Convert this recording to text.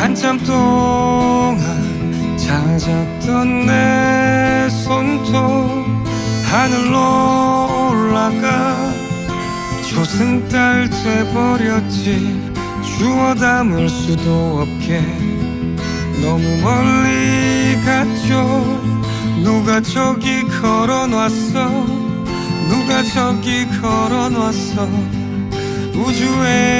한참 동안 잦았던 내 손톱 하늘로 올라가 조승달 돼버렸지. 주워 담을 수도 없게. 너무 멀리 갔죠. 누가 저기 걸어놨어? 누가 저기 걸어놨어? 우주에